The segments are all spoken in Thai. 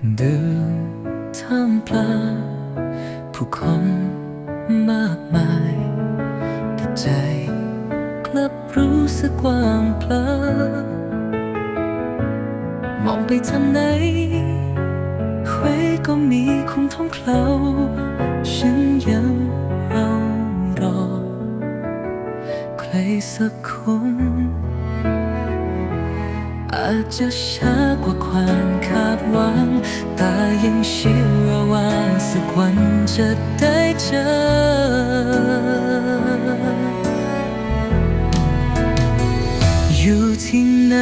นท่ามกลาผู้คนมากมายแต่ใจกลับรู้สึกว่างเปล่ามองไปทางไหนเว้ก็มีคุณท้องเคลาฉันยังเรารอ ใครสักคนอาจจะช้ากว่าความคา ดหวัง แต่ยังเชื่อว่าสักวันจะได้เจอ อยู่ที่ไหน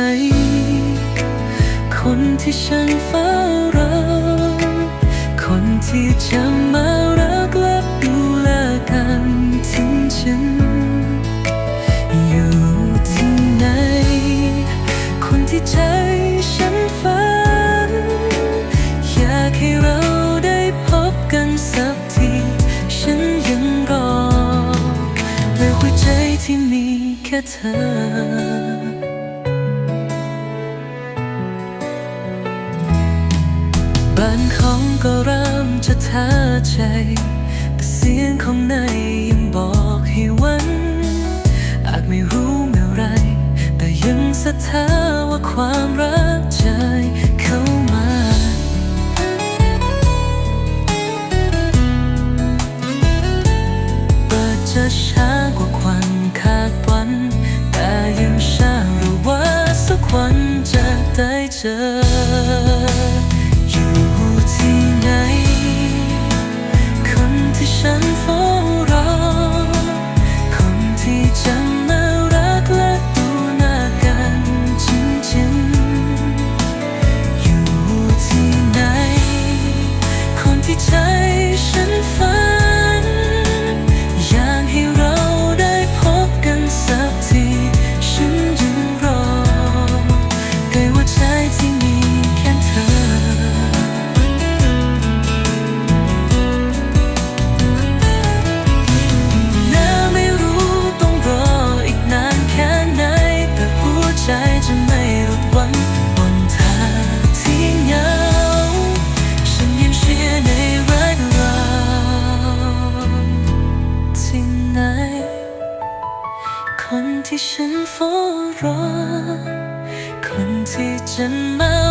คนที่ฉันเฝ้ารอคนที่จะมารักและดูแลกันถึงฉันอยู่ที่ไหน คนที่ใจฉั เธอบ้านของก็เริ่มจะท้าใจ แต่เสียงของในยังบอกให้หวัน อาจไม่รู้เมื่อไร แต่ยังศรัทธาว่าความรัก ไที่ฉันเฝ้ารอ คนที่จะมา